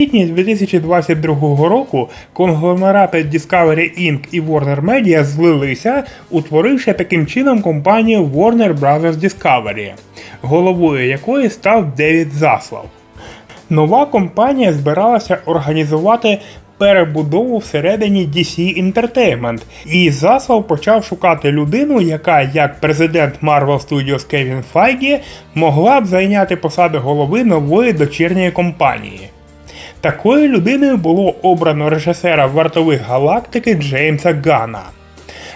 квітні 2022 року конгломерати Discovery Inc. і Warner Media злилися, утворивши таким чином компанію Warner Bros. Discovery, головою якої став Девід Заслав. Нова компанія збиралася організувати перебудову всередині DC Entertainment, і Заслав почав шукати людину, яка, як президент Marvel Studios Кевін Файгі, могла б зайняти посаду голови нової дочірньої компанії. Такою людиною було обрано режисера вартових галактики Джеймса Гана.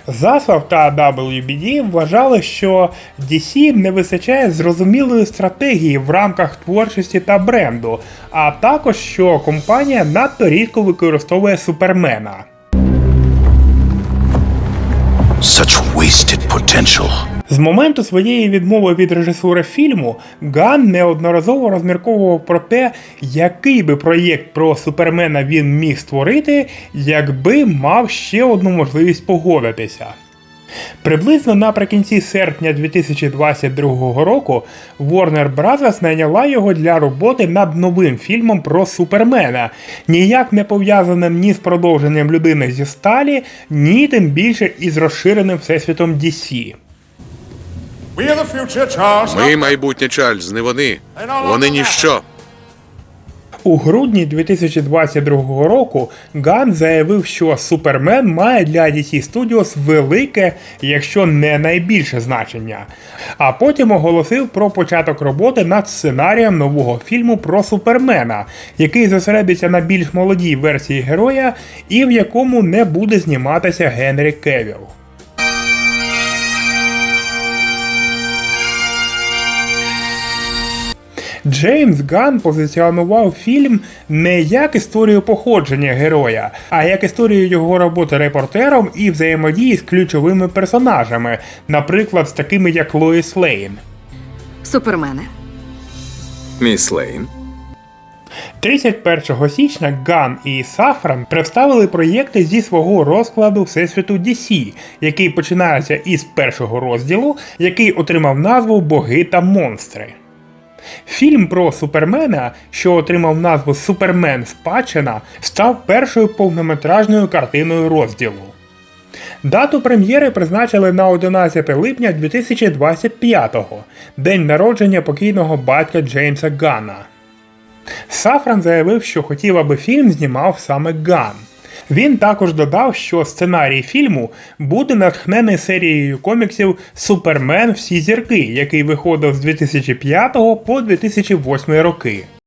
Заслав та WBD вважали, що DC не вистачає зрозумілої стратегії в рамках творчості та бренду, а також що компанія надто рідко використовує супермена. Such wasted potential. З моменту своєї відмови від режисури фільму Ган неодноразово розмірковував про те, який би проєкт про супермена він міг створити, якби мав ще одну можливість погодитися. Приблизно наприкінці серпня 2022 року Warner Bros. найняла його для роботи над новим фільмом про Супермена, ніяк не пов'язаним ні з продовженням людини зі сталі, ні тим більше із розширеним всесвітом DC. Ми майбутнє Чарльз, не вони. Вони ніщо. У грудні 2022 року Ган заявив, що Супермен має для DC Studios велике, якщо не найбільше значення. А потім оголосив про початок роботи над сценарієм нового фільму про Супермена, який зосередиться на більш молодій версії героя і в якому не буде зніматися Генрі Кевіл. Джеймс Ган позиціонував фільм не як історію походження героя, а як історію його роботи репортером і взаємодії з ключовими персонажами, наприклад, з такими як Лоїс Лейн. Супермене. Міс Лейн. 31 січня Ган і Сафран представили проєкти зі свого розкладу Всесвіту DC, який починається із першого розділу, який отримав назву Боги та монстри. Фільм про Супермена, що отримав назву Супермен Спадщина, став першою повнометражною картиною розділу. Дату прем'єри призначили на 11 липня 2025-го, день народження покійного батька Джеймса Гана. Сафран заявив, що хотів, аби фільм знімав саме Ган. Він також додав, що сценарій фільму буде натхнений серією коміксів Супермен всі зірки, який виходив з 2005 по 2008 роки.